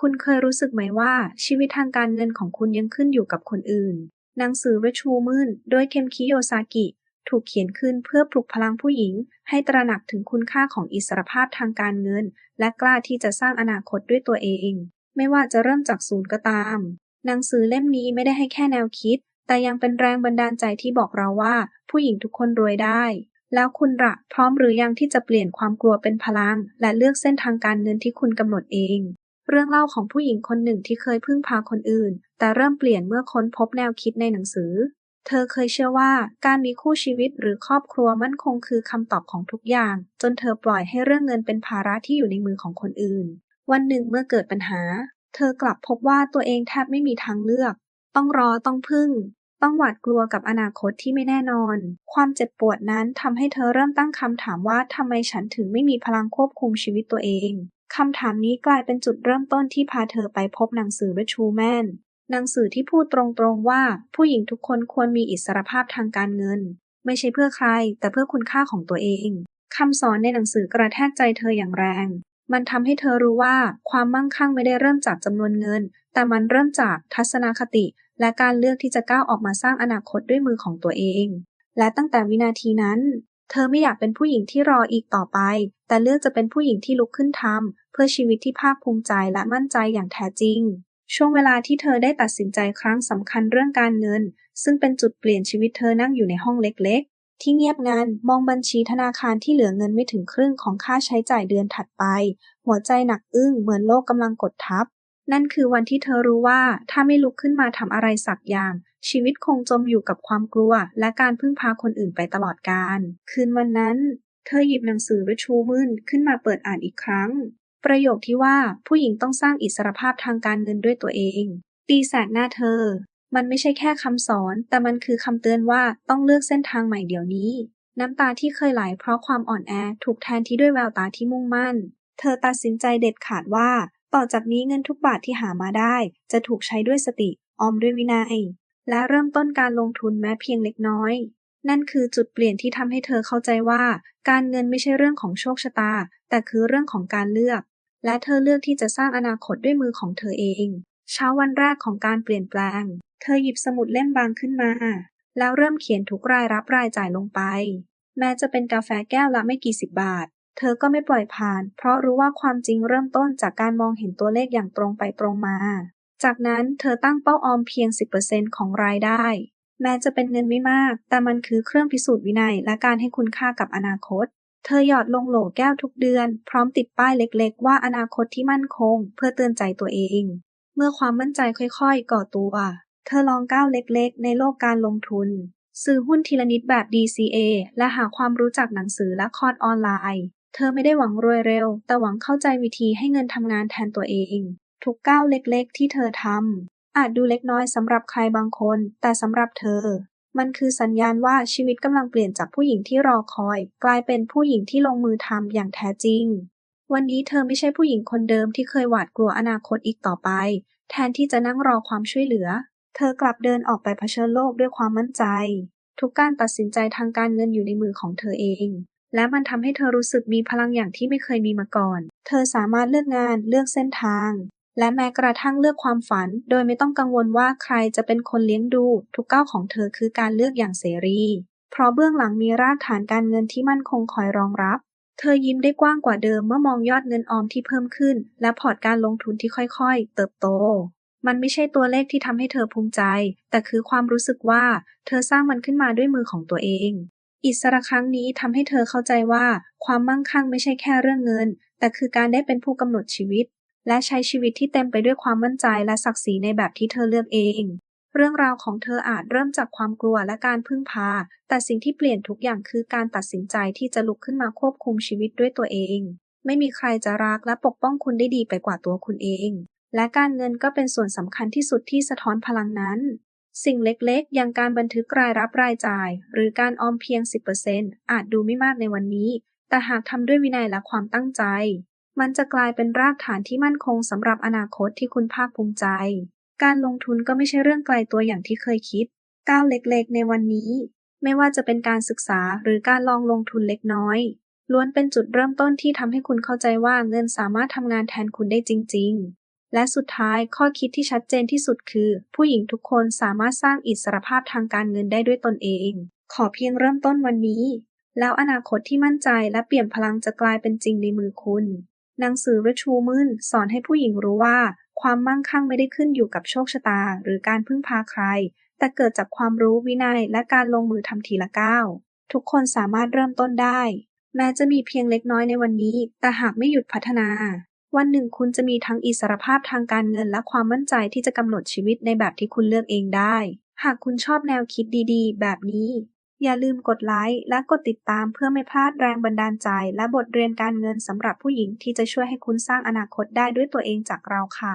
คุณเคยรู้สึกไหมว่าชีวิตทางการเงินของคุณยังขึ้นอยู่กับคนอื่น หนังสือ Rich Woman โดยเคนคิโยซากิ ถูกเขียนขึ้นเพื่อปลุกพลังผู้หญิง ให้ตระหนักถึงคุณค่าของอิสรภาพทางการเงิน และกล้าที่จะสร้างอนาคตด้วยตัวเอง ไม่ว่าจะเริ่มจากศูนย์ก็ตาม หนังสือเล่มนี้ไม่ได้ให้แค่แนวคิด แต่ยังเป็นแรงบันดาลใจที่บอกเราว่า ผู้หญิงทุกคนรวยได้ แล้วคุณละพร้อมหรือยังที่จะเปลี่ยนความกลัวเป็นพลัง และเลือกเส้นทางการเงินที่คุณกำหนดเอง เรื่องเล่าของผู้หญิงคนหนึ่งที่เคยพึ่งพาคนอื่น แต่เริ่มเปลี่ยนเมื่อค้นพบแนวคิดในหนังสือ เธอเคยเชื่อว่าการมีคู่ชีวิตหรือครอบครัวมั่นคงคือคำตอบของทุกอย่าง จนเธอปล่อยให้เรื่องเงินเป็นภาระที่อยู่ในมือของคนอื่น วันหนึ่งเมื่อเกิดปัญหา เธอกลับพบว่าตัวเองแทบไม่มีทางเลือก ต้องรอต้องพึ่ง ต้องหวาดกลัวกับอนาคตที่ไม่แน่นอน ความเจ็บปวดนั้นทำให้เธอเริ่มตั้งคำถามว่าทำไมฉันถึงไม่มีพลังควบคุมชีวิตตัวเอง คำถามนี้กลายเป็นจุดเริ่มต้นที่พาเธอไปพบหนังสือ Rich Woman หนังสือที่พูดตรงๆว่า ผู้หญิงทุกคนควรมีอิสรภาพทางการเงิน ไม่ใช่เพื่อใคร แต่เพื่อคุณค่าของตัวเองคำสอนในหนังสือกระแทกใจเธออย่างแรง มันทำให้เธอรู้ว่าความมั่งคั่งไม่ได้เริ่มจากจำนวนเงิน แต่มันเริ่มจากทัศนคติ และการเลือกที่จะก้าวออกมาสร้างอนาคตด้วยมือของตัวเอง และตั้งแต่วินาทีนั้น เธอไม่อยากเป็นผู้หญิงที่รออีกต่อไป แต่เลือกจะเป็นผู้หญิงที่ลุกขึ้นทำเพื่อชีวิตที่ภาคภูมิใจและมั่นใจอย่างแท้จริง ช่วงเวลาที่เธอได้ตัดสินใจครั้งสำคัญเรื่องการเงิน ซึ่งเป็นจุดเปลี่ยนชีวิตเธอนั่งอยู่ในห้องเล็กๆ ที่เงียบงันมองบัญชีธนาคารที่เหลือเงินไม่ถึงครึ่งของค่าใช้จ่ายเดือนถัดไป หัวใจหนักอึ้งเหมือนโลกกำลังกดทับ นั่นคือวันที่เธอรู้ว่าถ้าไม่ลุกขึ้นมาทำอะไรสักอย่าง ชีวิตคงจมอยู่กับความกลัว และการพึ่งพาคนอื่นไปตลอดกาลคืนวันนั้น เธอหยิบหนังสือ Rich Woman ขึ้นมาเปิดอ่านอีกครั้ง ประโยคที่ว่าผู้หญิงต้องสร้างอิสรภาพทางการเงินด้วยตัวเอง ตีแสกหน้าเธอ มันไม่ใช่แค่คำสอน แต่มันคือคำเตือนว่าต้องเลือกเส้นทางใหม่เดี๋ยวนี้ น้ำตาที่เคยไหลเพราะความอ่อนแอถูกแทนที่ด้วยแววตาที่มุ่งมั่น เธอตัดสินใจเด็ดขาดว่า ต่อจากนี้เงินทุกบาทที่หามาได้จะถูกใช้ด้วยสติ ออมด้วยวินัย และเริ่มต้นการลงทุนแม้เพียงเล็กน้อย นั่นคือจุดเปลี่ยนที่ทำให้เธอเข้าใจว่า การเงินไม่ใช่เรื่องของโชคชะตา แต่คือเรื่องของการเลือก และเธอเลือกที่จะสร้างอนาคตด้วยมือของเธอเอง เช้าวันแรกของการเปลี่ยนแปลง เธอหยิบสมุดเล่มบางขึ้นมา แล้วเริ่มเขียนทุกรายรับรายจ่ายลงไป แม้จะเป็นกาแฟแก้วละไม่กี่สิบบาท เธอก็ไม่ปล่อยผ่าน เพราะรู้ว่าความจริงเริ่มต้นจากการมองเห็นตัวเลขอย่างตรงไปตรงมา จากนั้นเธอตั้งเป้าออมเพียง 10%ของรายได้ แม้จะเป็นเงินไม่มาก แต่มันคือเครื่องพิสูจน์วินัยและการให้คุณค่ากับอนาคต เธอหยอดลงโหลแก้วทุกเดือน พร้อมติดป้ายเล็กๆ ว่าอนาคตที่มั่นคง เพื่อเตือนใจตัวเอง เมื่อความมั่นใจค่อยๆ ก่อตัว เธอลองก้าวเล็กๆ ในโลกการลงทุนซื้อหุ้นทีละนิดแบบ DCA และหาความรู้จากหนังสือและคอร์สออนไลน์ เธอไม่ได้หวังรวยเร็ว แต่หวังเข้าใจวิธีให้เงินทำงานแทนตัวเอง ทุกก้าวเล็กๆ ที่เธอทำอาจดูเล็กน้อยสำหรับใครบางคน แต่สำหรับเธอ มันคือสัญญาณว่าชีวิตกำลังเปลี่ยนจากผู้หญิงที่รอคอย กลายเป็นผู้หญิงที่ลงมือทำอย่างแท้จริง วันนี้เธอไม่ใช่ผู้หญิงคนเดิมที่เคยหวาดกลัวอนาคตอีกต่อไป แทนที่จะนั่งรอความช่วยเหลือ เธอกลับเดินออกไปเผชิญโลกด้วยความมั่นใจ ทุกการตัดสินใจทางการเงินอยู่ในมือของเธอเอง และมันทำให้เธอรู้สึกมีพลังอย่างที่ไม่เคยมีมาก่อน เธอสามารถเลือกงานเลือกเส้นทาง และแม้กระทั่งเลือกความฝัน โดยไม่ต้องกังวลว่าใครจะเป็นคนเลี้ยงดู ทุกก้าวของเธอคือการเลือกอย่างเสรี เพราะเบื้องหลังมีรากฐานการเงินที่มั่นคงคอยรองรับ เธอยิ้มได้กว้างกว่าเดิมเมื่อมองยอดเงินออมที่เพิ่มขึ้น และพอร์ตการลงทุนที่ค่อยๆ เติบโตมันไม่ใช่ตัวเลขที่ทำให้เธอภูมิใจ แต่คือความรู้สึกว่า เธอสร้างมันขึ้นมาด้วยมือของตัวเอง อิสระครั้งนี้ทำให้เธอเข้าใจว่า ความมั่งคั่งไม่ใช่แค่เรื่องเงิน แต่คือการได้เป็นผู้กำหนดชีวิต และใช้ชีวิตที่เต็มไปด้วยความมั่นใจและศักดิ์ศรีในแบบที่เธอเลือกเอง เรื่องราวของเธออาจเริ่มจากความกลัวและการพึ่งพา แต่สิ่งที่เปลี่ยนทุกอย่างคือการตัดสินใจที่จะลุกขึ้นมาควบคุมชีวิตด้วยตัวเอง ไม่มีใครจะรักและปกป้องคุณได้ดีไปกว่าตัวคุณเอง และการเงินก็เป็นส่วนสำคัญที่สุดที่สะท้อนพลังนั้น สิ่งเล็กๆ อย่างการบันทึกรายรับรายจ่าย หรือการออมเพียง 10%อาจดูไม่มากในวันนี้ แต่หากทำด้วยวินัยและความตั้งใจ มันจะกลายเป็นรากฐานที่มั่นคงสำหรับอนาคตที่คุณภาคภูมิใจ การลงทุนก็ไม่ใช่เรื่องไกลตัวอย่างที่เคยคิด ก้าวเล็กๆ ในวันนี้ ไม่ว่าจะเป็นการศึกษาหรือการลองลงทุนเล็กน้อย ล้วนเป็นจุดเริ่มต้นที่ทำให้คุณเข้าใจว่าเงินสามารถทำงานแทนคุณได้จริง ๆ และสุดท้ายข้อคิดที่ชัดเจนที่สุดคือ ผู้หญิงทุกคนสามารถสร้างอิสรภาพทางการเงินได้ด้วยตนเอง ขอเพียงเริ่มต้นวันนี้ แล้วอนาคตที่มั่นใจและเปลี่ยมพลังจะกลายเป็นจริงในมือคุณ หนังสือ Rich Woman สอนให้ผู้หญิงรู้ว่า ความมั่งคั่งไม่ได้ขึ้นอยู่กับโชคชะตา หรือการพึ่งพาใคร แต่เกิดจากความรู้วินัยและการลงมือทำทีละก้าวทุกคนสามารถเริ่มต้นได้ แม้จะมีเพียงเล็กน้อยในวันนี้ แต่หากไม่หยุดพัฒนา วันหนึ่งคุณจะมีทั้งอิสรภาพทางการเงินและความมั่นใจที่จะกำหนดชีวิตในแบบที่คุณเลือกเองได้ หากคุณชอบแนวคิดดีๆ แบบนี้ อย่าลืมกดไลค์และกดติดตามเพื่อไม่พลาดแรงบันดาลใจ และบทเรียนการเงินสำหรับผู้หญิงที่จะช่วยให้คุณสร้างอนาคตได้ด้วยตัวเองจากเราค่ะ